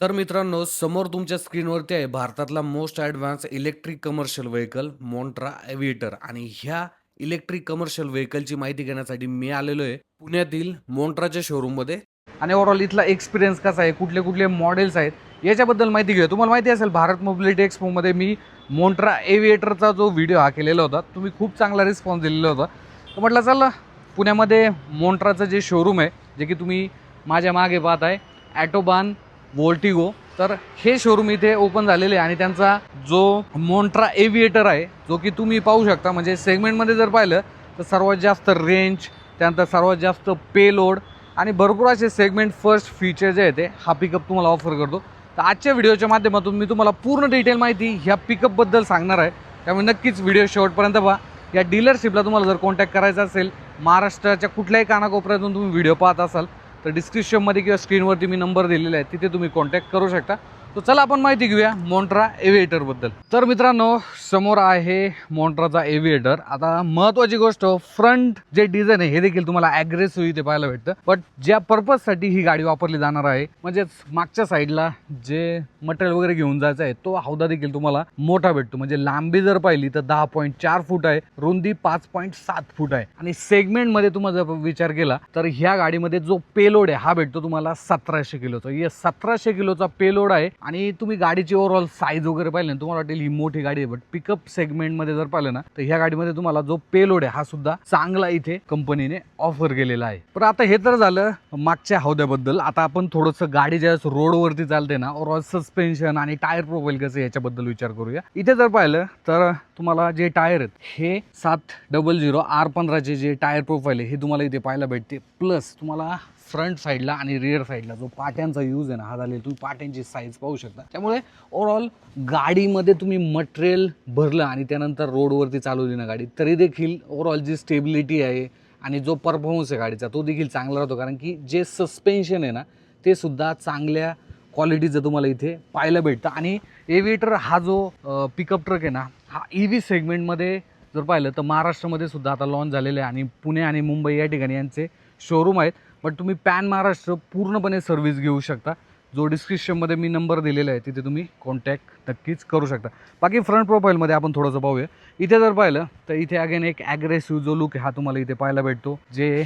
तर मित्रांनो समोर तुमच्या स्क्रीनवरती आहे भारतातला most advance electric commercial vehicle Montra aviator आणि ह्या इलेक्ट्रिक कमर्शियल व्हेकलची माहिती घेण्यासाठी मी आलेलो आहे पुण्यातील मोन्ट्राच्या शोरूममध्ये आणि ओव्हरऑल इथला एक्सपिरियन्स कसा आहे? कुठले कुठले मॉडेल्स आहेत? याच्याबद्दल माहिती घेऊ तुम्हाला माहिती असेल भारत मोबिलिटी एक्सपोमध्ये मी मोन्ट्रा एव्हिएटरचा जो व्हिडिओ हा केलेला होता तुम्ही खूप चांगला रिस्पॉन्स दिलेला होता. तर म्हटलं चला पुण्यामध्ये मोन्ट्राचं जे शोरूम आहे जे की तुम्ही माझ्या मागे पाहत आहे ॲटोबान वोल्टिगो. तर हे शोरूम इथे ओपन झालेले आहे आणि त्यांचा जो मोन्ट्रा एव्हिएटर आहे जो की तुम्ही पाहू शकता म्हणजे सेगमेंटमध्ये जर पाहिलं तर सर्वात जास्त रेंज त्यानंतर सर्वात जास्त पे लोड आणि भरपूर असे सेगमेंट फर्स्ट फीचर जे आहे ते हा पिकअप तुम्हाला ऑफर करतो. तर आजच्या व्हिडिओच्या माध्यमातून मी तुम्हाला पूर्ण डिटेल माहिती ह्या पिकअपबद्दल सांगणार आहे. त्यामुळे नक्कीच व्हिडिओ शेवटपर्यंत पहा. या डीलरशिपला तुम्हाला जर कॉन्टॅक्ट करायचा असेल महाराष्ट्राच्या कुठल्याही कानाकोपऱ्यातून तुम्ही व्हिडिओ पाहत असाल तर डिस्क्रिप्शनमध्ये किंवा स्क्रीनवरती मी नंबर दिलेला आहे तिथे तुम्ही कॉन्टॅक्ट करू शकता. तर चला आपण माहिती घेऊया मोन्ट्रा एव्हिएटरबद्दल तर मित्रांनो समोर आहे मोन्ट्राचा एव्हिएटर आता महत्वाची गोष्ट फ्रंट जे डिझाईन आहे हे देखील तुम्हाला ॲग्रेसिव्ह इथे पाहायला भेटतं. बट ज्या पर्पजसाठी ही गाडी वापरली जाणार आहे म्हणजेच मागच्या साईडला जे मटेरियल वगैरे घेऊन जायचं आहे तो हौदा देखील तुम्हाला मोठा भेटतो. म्हणजे लांबी जर पाहिली तर दहा पॉईंट चार फूट आहे रुंदी पाच पॉईंट सात फूट आहे. आणि सेगमेंटमध्ये तुम्हाला जर विचार केला तर ह्या गाडीमध्ये जो पेलोड आहे हा भेटतो तुम्हाला सतराशे किलोचा. सतराशे किलोचा पेलोड आहे आणि तुम्ही गाडीची ओव्हरऑल साईज वगैरे पाहिलं ना तुम्हाला वाटेल ही मोठी गाडी आहे बट पिकअप सेगमेंटमध्ये जर पाहिलं ना तर ह्या गाडीमध्ये तुम्हाला जो पेलोड आहे हा सुद्धा चांगला इथे कंपनीने ऑफर केलेला आहे. पण आता हे तर झालं मागच्या हौद्याबद्दल. आता आपण थोडंसं गाडी ज्यावेळेस रोडवरती चालते ना ओव्हरऑल सस्पेन्शन आणि टायर प्रोफाईल कसं याच्याबद्दल विचार करूया. इथे जर पाहिलं तर तुम्हाला जे टायर आहेत हे सात डबल झिरो आर पंधराचे जे टायर प्रोफाईल आहे हे तुम्हाला इथे पाहायला भेटते. प्लस तुम्हाला फ्रंट साईडला आणि रिअर साईडला जो पाट्यांचा यूज आहे ना हा झालेला तुम्ही पाट्यांची साईज पाहू शकता. त्यामुळे ओव्हरऑल गाडीमध्ये तुम्ही मटेरियल भरलं आणि त्यानंतर रोडवरती चालवली ना गाडी तरी देखील ओव्हरऑल जी स्टेबिलिटी आहे आणि जो परफॉर्मन्स आहे गाडीचा तो देखील चांगला राहतो. कारण की जे सस्पेन्शन आहे ना ते सुद्धा चांगल्या क्वालिटीचं तुम्हाला इथे पाहायला भेटतं. आणि एव्हिएटर हा जो पिकअप ट्रक आहे ना हा ई व्ही सेगमेंटमध्ये जर पाहिलं तर महाराष्ट्रामध्ये सुद्धा आता लॉन्च झालेले आहे. आणि पुणे आणि मुंबई या ठिकाणी यांचे शोरूम आहेत. बट तुम्ही पॅन महाराष्ट्र पूर्णपणे सर्व्हिस घेऊ शकता. जो डिस्क्रिप्शनमध्ये मी नंबर दिलेला आहे तिथे तुम्ही कॉन्टॅक्ट नक्कीच करू शकता. बाकी फ्रंट प्रोफाईलमध्ये आपण थोडंसं पाहूया. इथे जर पाहिलं तर इथे अगेन एक ॲग्रेसिव्ह जो लुक आहे हा तुम्हाला इथे पाहायला भेटतो. जे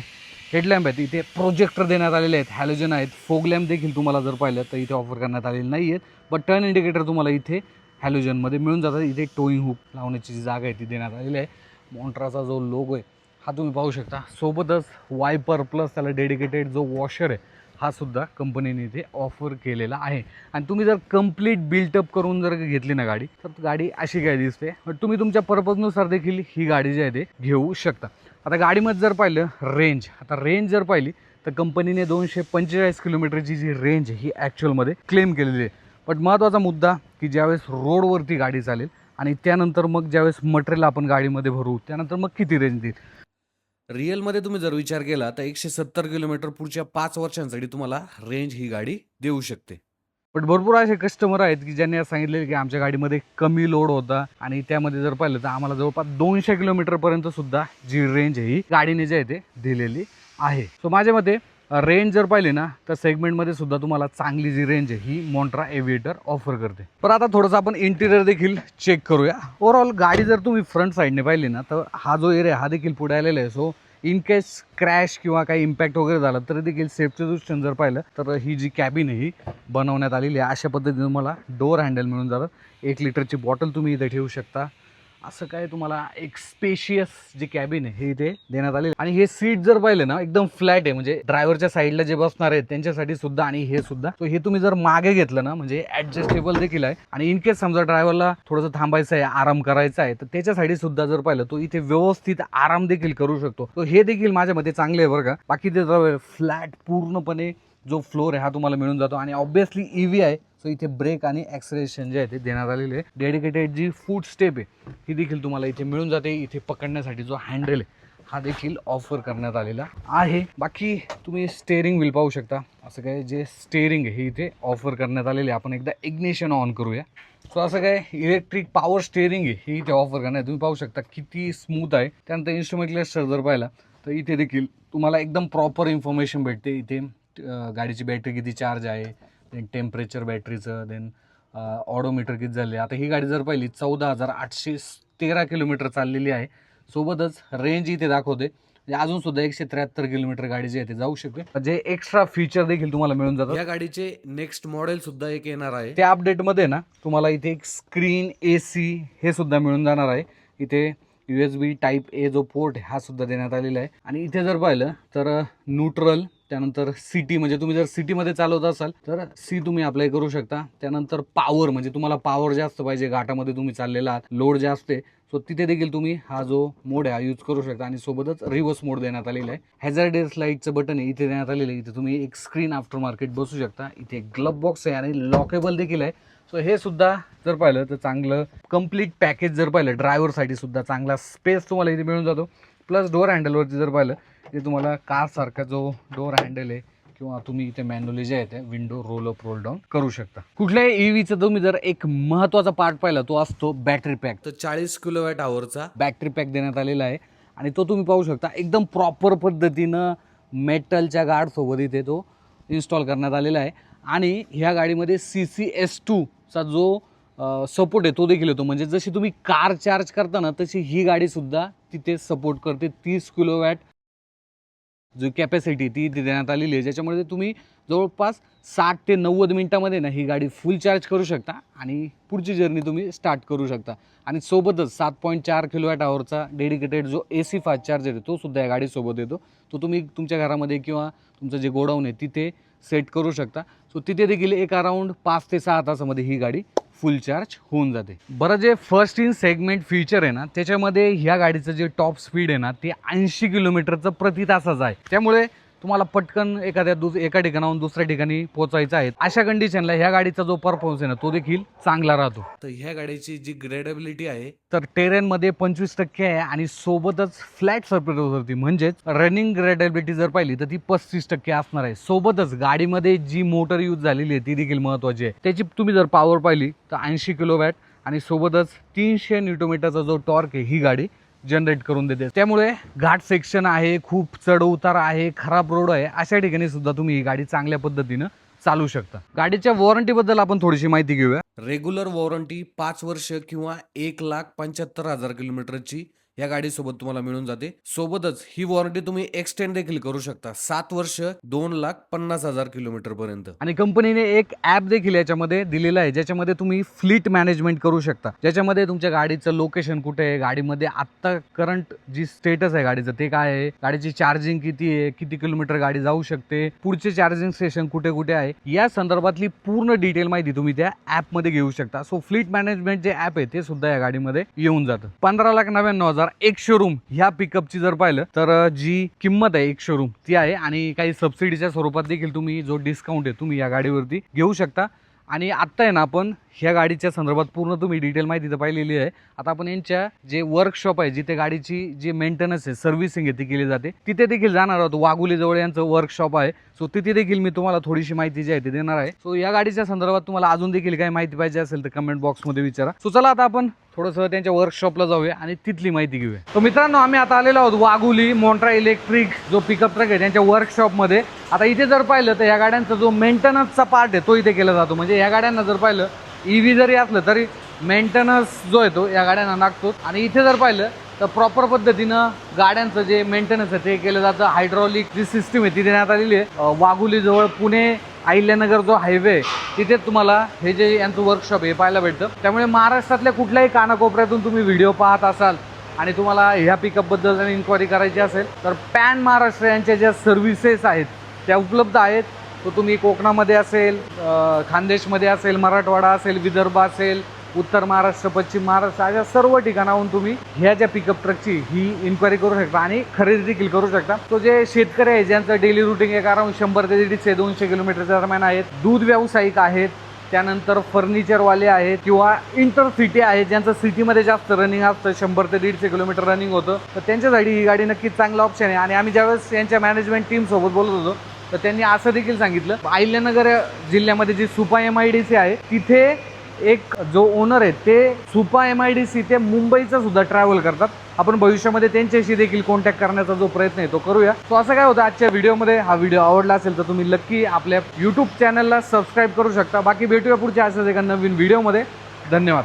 हेडलॅम्प आहेत इथे प्रोजेक्टर देण्यात आलेले आहेत हॅलोजन आहेत. फोग लॅम्प देखील तुम्हाला जर पाहिलं तर इथे ऑफर करण्यात आलेले नाही आहेत बट टर्न इंडिकेटर तुम्हाला इथे हॅलोजनमध्ये मिळून जातात. इथे टोईंग हुक लावण्याची जी जागा आहे ती देण्यात आलेली आहे. मॉन्ट्राचा जो लोगो आहे हा तुम्ही पाहू शकता. सोबतच वायपर प्लस त्याला डेडिकेटेड जो वॉशर आहे हा सुद्धा कंपनीने इथे ऑफर केलेला आहे. आणि तुम्ही जर कंप्लीट बिल्टअप करून जर घेतली ना गाडी तर गाडी अशी काय दिसते? तुम्ही तुमच्या पर्पजनुसार देखील ही गाडी जी आहे ते घेऊ शकता. आता गाडीमध्ये जर पाहिलं रेंज आता रेंज जर पाहिली तर कंपनीने दोनशे पंचेचाळीस किलोमीटरची जी रेंज ही ॲक्च्युअलमध्ये क्लेम केलेली आहे. बट महत्त्वाचा मुद्दा की ज्यावेळेस रोडवरती गाडी चालेल आणि त्यानंतर मग ज्यावेळेस मटेरियल आपण गाडीमध्ये भरू त्यानंतर मग किती रेंज देईल? रिअलमध्ये तुम्ही जर विचार केला तर एकशे सत्तर किलोमीटर पुढच्या पाच वर्षांसाठी तुम्हाला रेंज ही गाडी देऊ शकते. पण भरपूर असे कस्टमर आहेत की ज्यांनी सांगितले की आमच्या गाडीमध्ये कमी लोड होता. आणि त्यामध्ये जर पाहिलं तर आम्हाला जवळपास दोनशे किलोमीटरपर्यंत सुद्धा जी रेंज आहे ही गाडीने जे आहे ते दिलेली आहे. सो माझ्या मते रेंज जर पाहिली ना तर सेगमेंटमध्ये सुद्धा तुम्हाला चांगली जी रेंज आहे ही मोन्ट्रा एव्हिएटर ऑफर करते. पण आता थोडंसं आपण इंटिरियर देखील चेक करूया. ओव्हरऑल गाडी जर तुम्ही फ्रंट साईडने पाहिली ना तर हा जो एरिया हा देखील पुढे आलेला आहे. सो इन केस क्रॅश किंवा काही इम्पॅक्ट वगैरे झालं तरी देखील सेफ्टी दृष्टीने जर पाहिलं तर ही जी कॅबिन आहे ही बनवण्यात आलेली आहे. अशा पद्धतीने तुम्हाला डोअर हँडल मिळून जातं एक लिटरची बॉटल तुम्ही इथे ठेवू शकता. असं काय तुम्हाला एक स्पेशियस जे कॅबिन आहे हे इथे देण्यात आले आणि हे सीट जर पाहिलं ना एकदम फ्लॅट आहे. म्हणजे ड्रायव्हरच्या साईडला जे बसणार आहेत त्यांच्यासाठी सुद्धा आणि हे सुद्धा. हे तुम्ही जर मागे घेतलं ना म्हणजे ऍडजस्टेबल देखील आहे. आणि इन केस समजा ड्रायव्हरला थोडंसं थांबायचं आहे आराम करायचा आहे तर त्याच्यासाठी सुद्धा जर पाहिलं तो इथे व्यवस्थित आराम देखील करू शकतो. तर हे देखील माझ्या मते चांगले आहे बरं का. बाकी ते फ्लॅट पूर्णपणे जो फ्लोर आहे हा तुम्हाला मिळून जातो. आणि ऑब्विसली ईव्ही आहे. सो इथे ब्रेक आणि ॲक्सरेशन जे आहे ते देण्यात आलेले आहे. डेडिकेटेड जी फूड स्टेप आहे ही देखील तुम्हाला इथे मिळून जाते. इथे पकडण्यासाठी जो हँडल आहे हा देखील ऑफर करण्यात आलेला आहे. बाकी तुम्ही स्टेअरिंग व्हील पाहू शकता. असं काय जे स्टेअरिंग आहे हे इथे ऑफर करण्यात आलेले आहे. आपण एकदा इग्निशन ऑन करूया. सो असं काय इलेक्ट्रिक पॉवर स्टेअरिंग आहे हे इथे ऑफर करण्यात तुम्ही पाहू शकता किती स्मूथ आहे. त्यानंतर इन्स्ट्रुमेंट क्लस्टर जर पाहिला. तर इथे देखील तुम्हाला एकदम प्रॉपर इन्फॉर्मेशन भेटते. इथे गाडीची बॅटरी किती चार्ज आहे. टेम्परेचर बॅटरीचं देन ऑडोमीटर किती झाले? आता ही गाडी जर पाहिली चौदा हजार आठशे तेरा किलोमीटर चाललेली आहे. सोबतच रेंज इथे दाखवते. म्हणजे अजून सुद्धा एकशे त्र्याहत्तर किलोमीटर गाडी जी आहे ते जाऊ शकते. जे एक्स्ट्रा फीचर देखील तुम्हाला मिळून जातात. या गाडीचे नेक्स्ट मॉडेल सुद्धा एक येणार आहे. त्या अपडेटमध्ये ना तुम्हाला इथे एक स्क्रीन ए सी हे सुद्धा मिळून जाणार आहे. इथे U S B type A जो पोर्ट हा सुद्धा देण्यात आलेला आहे. आणि इथे जर पाहिलं तर न्यूट्रल त्यानंतर सिटी म्हणजे तुम्ही जर सिटीमध्ये चालवत असाल तर सी तुम्ही अप्लाय करू शकता. त्यानंतर पॉवर म्हणजे तुम्हाला पॉवर जास्त पाहिजे घाटामध्ये तुम्ही चाललेला आहात लोड जास्त आहे. सो तिथे देखील तुम्ही हा जो मोड आहे हा यूज करू शकता. आणि सोबतच रिव्हर्स मोड देण्यात आलेला आहे. हॅझार्डेस लाईटचं बटन आहे इथे देण्यात आलेलं आहे. इथे तुम्ही एक स्क्रीन आफ्टर मार्केट बसू शकता. इथे एक ग्लब बॉक्स आहे आणि लॉकेबल देखील आहे. सो हे सुद्धा जर पाहिलं तर चांगलं कंप्लीट पॅकेज जर पाहिलं ड्रायव्हरसाठी सुद्धा चांगला स्पेस तुम्हाला इथे मिळून जातो. प्लस डोअर हँडलवरती जर पाहिलं ते तुम्हाला कारसारखा जो डोअर हँडल आहे किंवा तुम्ही इथे मॅन्युअली जे आहे ते window roll up roll down करू शकता. कुठल्याही ईव्हीचं तुम्ही जर एक महत्त्वाचा पार्ट पाहिला तो असतो बॅटरी पॅक तर चाळीस किलोवॅट आवरचा बॅटरी पॅक देण्यात आलेला आहे. आणि तो तुम्ही पाहू शकता एकदम प्रॉपर पद्धतीनं मेटलच्या गार्डसोबत इथे तो इन्स्टॉल करण्यात आलेला आहे. आणि ह्या गाडीमध्ये सी सी एस टूचा जो सपोर्ट आहे तो देखील येतो. म्हणजे जशी तुम्ही कार चार्ज करता ना तशी ही गाडीसुद्धा तिथे सपोर्ट करते. तीस किलोवॅट जो कॅपॅसिटी ती इथे देण्यात आलेली आहे ज्याच्यामध्ये तुम्ही जवळपास साठ ते नव्वद मिनटामध्ये ना ही गाडी फुल चार्ज करू शकता आणि पुढची जर्नी तुम्ही स्टार्ट करू शकता. आणि सोबतच सात पॉईंट चार किलोवॅट आवरचा डेडिकेटेड जो ए सी फास्ट चार्जर आहे तो सुद्धा या गाडीसोबत येतो. तो तुम्ही तुमच्या घरामध्ये किंवा तुमचं जे गोडाऊन आहे तिथे सेट करू शकता. सो तिथे देखील एक अराऊंड पाच ते सहा तासामध्ये ही गाडी फुल चार्ज होऊन जाते. बरं जे फर्स्ट इन सेगमेंट फीचर आहे ना त्याच्यामध्ये ह्या गाडीचं जे टॉप स्पीड आहे ना ते ऐंशी किलोमीटरचं प्रति तासाचं आहे. त्यामुळे तुम्हाला पटकन एखाद्या दुस एका ठिकाणाहून दुसऱ्या ठिकाणी पोहोचायचं आहे. अशा कंडिशनला ह्या गाडीचा जो परफॉर्मन्स आहे ना तो देखील चांगला राहतो. तर ह्या गाडीची जी ग्रेडेबिलिटी आहे तर टेरेनमध्ये पंचवीस टक्के आहे आणि सोबतच फ्लॅट सरफेसवरती म्हणजेच रनिंग ग्रेडेबिलिटी जर पाहिली तर ती पस्तीस टक्के असणार आहे. सोबतच गाडीमध्ये जी मोटर यूज झालेली आहे ती देखील महत्त्वाची आहे. त्याची तुम्ही जर पॉवर पाहिली तर ऐंशी किलो वॅट आणि सोबतच तीनशे न्यूटोमीटरचा जो टॉर्क आहे ही गाडी जनरेट करून देते. त्यामुळे घाट सेक्शन आहे खूप चढ उतार आहे खराब रोड आहे अशा ठिकाणी सुद्धा तुम्ही ही गाडी चांगल्या पद्धतीनं चालू शकता. गाडीच्या वॉरंटीबद्दल आपण थोडीशी माहिती घेऊया. रेग्युलर वॉरंटी पाच वर्ष किंवा एक लाख पंच्याहत्तर हजार किलोमीटरची या गाडीसोबत तुम्हाला मिळून जाते. सोबतच ही वॉरंटी तुम्ही एक्सटेंड देखील करू शकता. सात वर्ष दोन लाख पन्नास हजार किलोमीटर पर्यंत. आणि कंपनीने एक ॲप देखील याच्यामध्ये दिलेलं आहे ज्याच्यामध्ये तुम्ही फ्लीट मॅनेजमेंट करू शकता. ज्याच्यामध्ये तुमच्या गाडीचं लोकेशन कुठे आहे गाडीमध्ये आत्ता करंट जी स्टेटस आहे गाडीचं ते काय आहे गाडीची चार्जिंग किती आहे किती किलोमीटर गाडी जाऊ शकते पुढचे चार्जिंग स्टेशन कुठे कुठे आहे या संदर्भातली पूर्ण डिटेल माहिती तुम्ही त्या ॲपमध्ये घेऊ शकता. सो फ्लीट मॅनेजमेंट जे ॲप आहे ते सुद्धा या गाडीमध्ये येऊन जातं. पंधरा लाख नव्याण्णव हजार एक शोरूम ह्या पिकअपची जर पाहिलं तर जी किंमत आहे एक शोरूम ती आहे आणि काही सबसिडीच्या स्वरूपात देखील तुम्ही जो डिस्काउंट आहे तुम्ही या गाडीवरती घेऊ शकता. आणि आत्ता आहे ना आपण ह्या गाडीच्या संदर्भात पूर्ण तुम्ही डिटेल माहिती तर पाहिलेली आहे. आता आपण यांच्या जे वर्कशॉप आहे जिथे गाडीची जी मेंटेनन्स आहे सर्व्हिसिंग आहे ती केली जाते. तिथे देखील जाणार आहोत. वागुलीजवळ यांचं वर्कशॉप आहे. सो तिथे देखील मी तुम्हाला थोडीशी माहिती जी आहे ती देणार आहे. सो या गाडीच्या संदर्भात तुम्हाला अजून देखील काही माहिती पाहिजे असेल तर कमेंट बॉक्समध्ये विचारा. सो चला आता आपण थोडंसं त्यांच्या वर्कशॉपला जाऊया आणि तिथली माहिती घेऊया. तर मित्रांनो आम्ही आता आलेलो आहोत वाघुली मोन्ट्रा इलेक्ट्रिक जो पिकअप ट्रक आहे त्यांच्या वर्कशॉपमध्ये आता इथे जर पाहिलं तर या गाड्यांचा जो मेंटेनन्सचा पार्ट आहे तो इथे केला जातो. म्हणजे या गाड्यांना जर पाहिलं ई व्ही जरी असलं तरी मेंटेनन्स जो आहे तो या गाड्यांना लागतो आणि इथे जर पाहिलं तर प्रॉपर पद्धतीनं गाड्यांचं जे मेंटेनन्स आहे ते केलं जातं. हायड्रॉलिक जी सिस्टीम आहे ती देण्यात आलेली आहे. वाघुलीजवळ पुणे अहिल्यानगर जो हायवे तिथे तुम्हाला हे जे यांचं वर्कशॉप हे पाहायला भेटतं. त्यामुळे महाराष्ट्रातल्या कुठल्याही कानाकोपऱ्यातून तुम्ही व्हिडिओ पाहत असाल आणि तुम्हाला ह्या पिकअपबद्दल जर इन्क्वायरी करायची असेल तर पॅन महाराष्ट्र यांच्या ज्या सर्व्हिसेस आहेत त्या उपलब्ध आहेत. तो तुम्ही कोकणामध्ये असेल खानदेशमध्ये असेल मराठवाडा असेल विदर्भ असेल उत्तर महाराष्ट्र पश्चिम महाराष्ट्र अशा सर्व ठिकाणाहून तुम्ही ह्या ज्या पिकअप ट्रकची ही इन्क्वायरी करू शकता आणि खरेदी देखील करू शकता. तो जे शेतकरी आहे ज्यांचं डेली रुटीन एक अराउंड शंभर ते दीडशे दोनशे किलोमीटरच्या दरम्यान आहेत दूध व्यावसायिक आहेत त्यानंतर फर्निचरवाले आहेत किंवा इंटरसिटी आहेत ज्यांचं सिटीमध्ये जास्त रनिंग असतं शंभर ते दीडशे किलोमीटर रनिंग होतं तर त्यांच्यासाठी ही गाडी नक्कीच चांगला ऑप्शन आहे. आणि आम्ही ज्यावेळेस यांच्या मॅनेजमेंट टीमसोबत बोलत होतो तर त्यांनी असं देखील सांगितलं. अहिल्यानगर जिल्ह्यामध्ये जी Supa M I D C आहे तिथे एक जो ओनर आहे ते Supa M I D C ते मुंबईचं सुद्धा ट्रॅव्हल करतात. आपण भविष्यामध्ये त्यांच्याशी देखील कॉन्टॅक्ट करण्याचा जो प्रयत्न आहे तो करूया. तो असं काय होतं आजच्या व्हिडिओमध्ये हा व्हिडिओ आवडला असेल तर तुम्ही नक्की आपल्या यूट्यूब चॅनलला सबस्क्राईब करू शकता. बाकी भेटूया पुढच्या अशाच एका नवीन व्हिडिओमध्ये धन्यवाद.